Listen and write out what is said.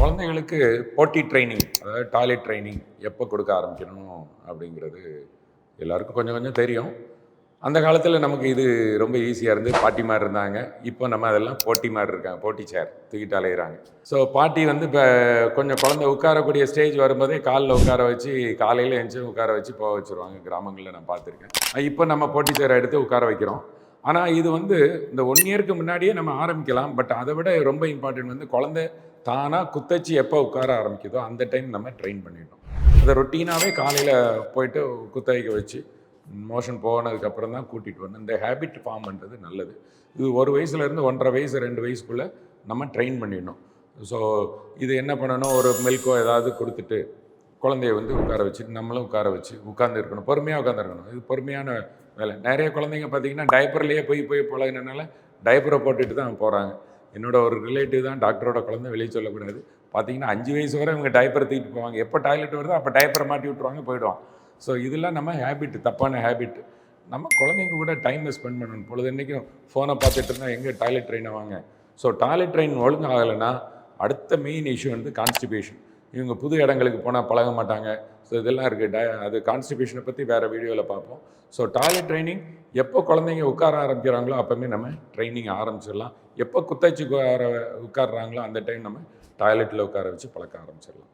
குழந்தைகளுக்கு போட்டி ட்ரைனிங் அதாவது டாய்லெட் ட்ரைனிங் எப்போ கொடுக்க ஆரம்பிக்கணும் அப்படிங்கிறது எல்லாருக்கும் கொஞ்சம் கொஞ்சம் தெரியும். அந்த காலத்தில் நமக்கு இது ரொம்ப ஈஸியாக இருந்து பாட்டி மாதிரி இருந்தாங்க. இப்போ நம்ம அதெல்லாம் போட்டி மாதிரி இருக்காங்க போட்டி சேர் தூக்கிட்டு அலையிறாங்க. ஸோ பாட்டி வந்து இப்போ கொஞ்சம் குழந்தை உட்காரக்கூடிய ஸ்டேஜ் வரும்போதே காலில் உட்கார வச்சு காலையில் எழுந்துச்சு உட்கார வச்சு போக வச்சுருவாங்க. கிராமங்களில் நான் பார்த்துருக்கேன். இப்போ நம்ம போட்டி சேரை எடுத்து உட்கார வைக்கிறோம். ஆனால் இது வந்து இந்த ஒன் இயருக்கு முன்னாடியே நம்ம ஆரம்பிக்கலாம். பட் அதை விட ரொம்ப இம்பார்ட்டன்ட் வந்து குழந்தை தானாக குத்தச்சு எப்போ உட்கார ஆரம்பிக்குதோ அந்த டைம் நம்ம ட்ரெயின் பண்ணிடணும். அதை ரொட்டீனாகவே காலையில் போயிட்டு குத்த வைக்க வச்சு மோஷன் போனதுக்கப்புறம் தான் கூட்டிகிட்டு வரணும் இந்த ஹேபிட் ஃபார்ம் பண்ணுறது நல்லது. இது ஒரு வயசுலேருந்து ஒன்றரை வயசு ரெண்டு வயசுக்குள்ளே நம்ம ட்ரெயின் பண்ணிடணும். ஸோ இது என்ன பண்ணணும்? ஒரு மில்க்கோ ஏதாவது கொடுத்துட்டு குழந்தைய வந்து உட்கார வச்சு நம்மளும் உட்கார வச்சு உட்கார்ந்து இருக்கணும். பொறுமையாக உட்காந்துருக்கணும் இது பொறுமையான வேலை. நிறைய குழந்தைங்க பார்த்தீங்கன்னா டைப்பர்லேயே போய் போய் பழகினால டைப்பரை போட்டுட்டு தான் போகிறாங்க என்னோட ஒரு ரிலேட்டிவ் தான் டாக்டரோட குழந்தை வெளியே சொல்லக்கூடாது. பார்த்தீங்கன்னா அஞ்சு வயசு வரை இவங்க டைப்பர் தூக்கிட்டு போவாங்க. எப்போ டாய்லெட் வருதோ அப்போ டைப்பரை மாட்டி விட்டுருவாங்க போயிடுவான். ஸோ இதெல்லாம் நம்ம ஹேபிட் தப்பான ஹேபிட் நம்ம குழந்தைங்க கூட டைமை ஸ்பெண்ட் பண்ணணும். பொழுது இன்றைக்கும் ஃபோனை பார்த்துட்டு இருந்தால் எங்கே டாய்லெட் ட்ரெயினை வாங்க? ஸோ டாய்லெட் ட்ரெயின் ஒழுங்காகலைன்னா அடுத்த மெயின் இஷ்யூ வந்து கான்ஸ்டிபேஷன் இவங்க புது இடங்களுக்கு போனால் பழக மாட்டாங்க. ஸோ இதெல்லாம் இருக்குது டய அது கான்ஸ்டிபியூஷனை பற்றி வேறு வீடியோவில் பார்ப்போம். ஸோ டாய்லெட் ட்ரைனிங் எப்போ குழந்தைங்க உட்கார ஆரம்பிக்கிறாங்களோ அப்போமே நம்ம ட்ரைனிங் ஆரம்பிச்சிடலாம். எப்போ குத்தச்சு உட்கார உட்காடுறாங்களோ அந்த டைம் நம்ம டாய்லெட்டில் உட்கார வச்சு பழக்க ஆரம்பிச்சிடலாம்.